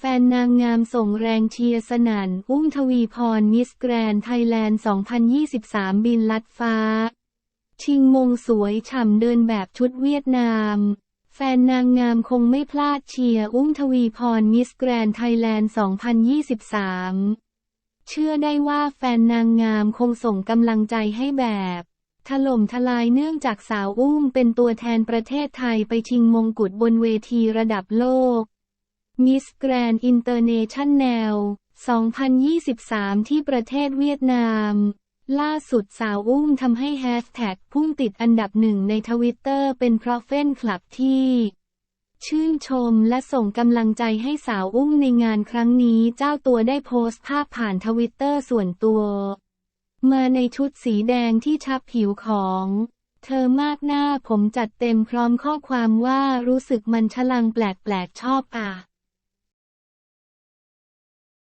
ฟนๆ นางงามส่งแรงเชียร์สนั่น อุ้มทวีพร มิสแกรนไทยแลนด์ 2023 บินลัดฟ้า ชิงมงสวยฉ่ำเดินแบบชุดเวียดนาม แฟนนางงามคงไม่พลาดเชียร์อุ้มทวีพร มิสแกรนไทยแลนด์ 2023 เชื่อได้ว่าแฟนนางงามคงส่งกำลังใจให้แบบถล่มทลายเนื่องจากสาวอุ้มเป็นตัวแทนประเทศไทยไปชิงมงกุฎบนเวทีระดับโลก มิสแกรนด์อินเตอร์เนชั่นแนล 2023 ที่ประเทศเวียดนาม ล่าสุดสาวอุ้มทำให้แฮชแท็กพุ่งติดอันดับหนึ่งในทวิตเตอร์เป็นเพราะเฟนคลับที่ ชื่นชมและส่งกำลังใจให้สาวอุ้มในงานครั้งนี้เจ้าตัวได้โพสต์ภาพผ่านทวิตเตอร์ส่วนตัว มาในชุดสีแดงที่ชับผิวของเธอมากหน้าผมจัดเต็มพร้อมข้อความว่ารู้สึกมันฉลังแปลกๆชอบอะ